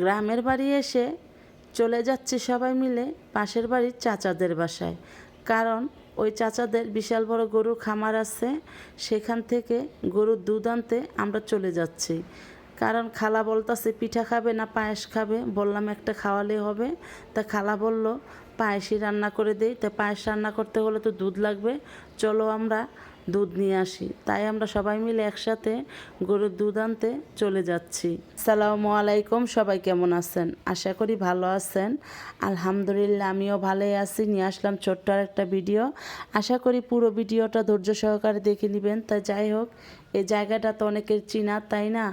গ্রামের বাড়ি এসে চলে যাচ্ছি সবাই মিলে পাশের বাড়ির চাচাদের বাসায়। কারণ ওই চাচাদের বিশাল বড় গরুর খামার আছে, সেখান থেকে গরুর দুধ আনতে আমরা চলে যাচ্ছি। কারণ খালা বলতাছে, পিঠা খাবে না পায়েস খাবে? বললাম, একটা খাওয়ালে হবে। তা খালা বলল, পায়েসই রান্না করে দেই। তা পায়েস রান্না করতে হলে তো দুধ লাগবে। চলো আমরা দুধ নিয়ে আসি। তাই আমরা সবাই মিলে একসাথে গরুর দুধ আনতে চলে যাচ্ছি। সালামু আলাইকুম, সবাই কেমন আছেন? আশা করি ভালো আছেন। আলহামদুলিল্লাহ, আমিও ভালোই আছি। নিয়ে আসলাম ছোট্ট আর একটা ভিডিও। আশা করি পুরো ভিডিওটা ধৈর্য সহকারে দেখে নেবেন। তাই যাই হোক, এই জায়গাটা তো অনেকের চিনা, তাই না?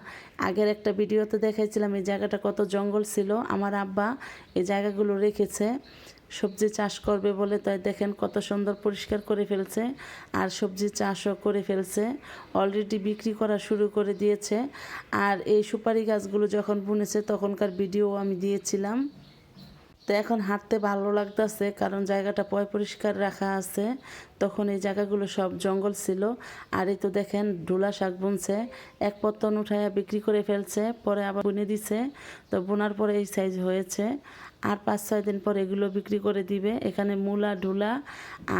আগের একটা ভিডিওতে দেখাইছিলাম এই জায়গাটা কত জঙ্গল ছিল। আমার আব্বা এই জায়গাগুলো রেখেছে। সবজি চাষ করবে বলে তাই দেখেন কত সুন্দর পরিষ্কার করে ফেলছে আর সবজি চাষও করে ফেলছে। অলরেডি বিক্রি করা শুরু করে দিয়েছে। আর এই সুপারি গাছগুলো যখন বুনেছে তখনকার ভিডিও আমি দিয়েছিলাম। তো এখন হাঁটতে ভালো লাগতেছে, কারণ জায়গাটা পয় পরিষ্কার রাখা আছে। তখন এই জায়গাগুলো সব জঙ্গল ছিল। আর এই তো দেখেন ঢোলা শাক বুনছে। এক পত্তন উঠাইয়া বিক্রি করে ফেলছে, পরে আবার বুনে দিছে। তো বোনার পরে এই সাইজ হয়েছে। আর পাঁচ, ছয় দিন পর এগুলো বিক্রি করে দিবে। এখানে মূলা ঢুলা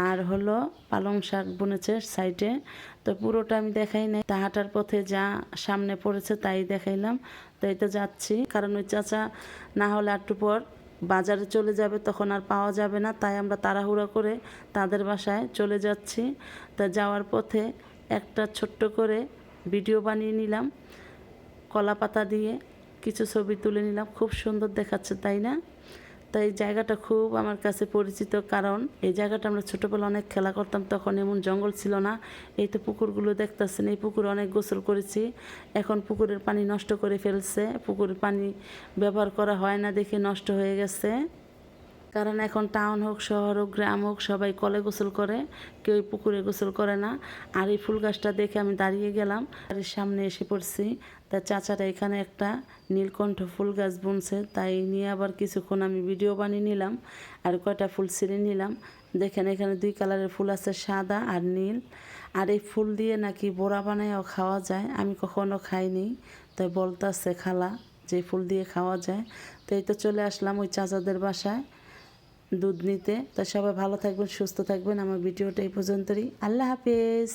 আর হলো পালং শাক বুনেছে সাইডে তো পুরোটা আমি দেখাই নাই। তা হাঁটার পথে যা সামনে পড়েছে তাই দেখাইলাম। তো তো যাচ্ছি। কারণ ওই চাচা না হলে একটু পর বাজারে চলে যাবে তখন আর পাওয়া যাবে না। তাই আমরা তাড়াহুড়া করে তাদের বাসায় চলে যাচ্ছি। তা যাওয়ার পথে একটা ছোট্ট করে ভিডিও বানিয়ে নিলাম। কলা পাতা দিয়ে কিছু ছবি তুলে নিলাম। খুব সুন্দর দেখাচ্ছে, তাই না? তাই এই জায়গাটা খুব আমার কাছে পরিচিত, কারণ এই জায়গাটা আমরা ছোটোবেলা অনেক খেলা করতাম, তখন এমন জঙ্গল ছিল না। এই তো পুকুরগুলো দেখতেছেন, এই পুকুর অনেক গোসল করেছি। এখন পুকুরের পানি নষ্ট করে ফেলছে, পুকুরের পানি ব্যবহার করা হয় না, দেখে নষ্ট হয়ে গেছে। কারণ এখন টাউন হোক, শহর হোক, গ্রাম হোক, সবাই কলে গোসল করে কেউ পুকুরে গোসল করে না। আর এই ফুল গাছটা দেখে আমি দাঁড়িয়ে গেলাম আর সামনে এসে পড়ছি। তা চাচারা এখানে একটা নীলকণ্ঠ ফুল গাছ বুনছে, তাই নিয়ে আবার কিছুক্ষণ আমি ভিডিও বানিয়ে নিলাম আর কয়টা ফুল ছিঁড়ে নিলাম। দেখেন এখানে দুই কালারের ফুল আছে, সাদা আর নীল। আর এই ফুল দিয়ে নাকি বোড়া বানায়ও খাওয়া যায়, আমি কখনো খাইনি। তাই বলতে বলতাছে, খালা, যে ফুল দিয়ে খাওয়া যায়। তো এই তো চলে আসলাম ওই চাচাদের বাসায়। দুধ নিতে। তা সবাই ভালো থাকবেন সুস্থ থাকবেন। আমার ভিডিওটা এই পর্যন্তই। আল্লাহ হাফেজ।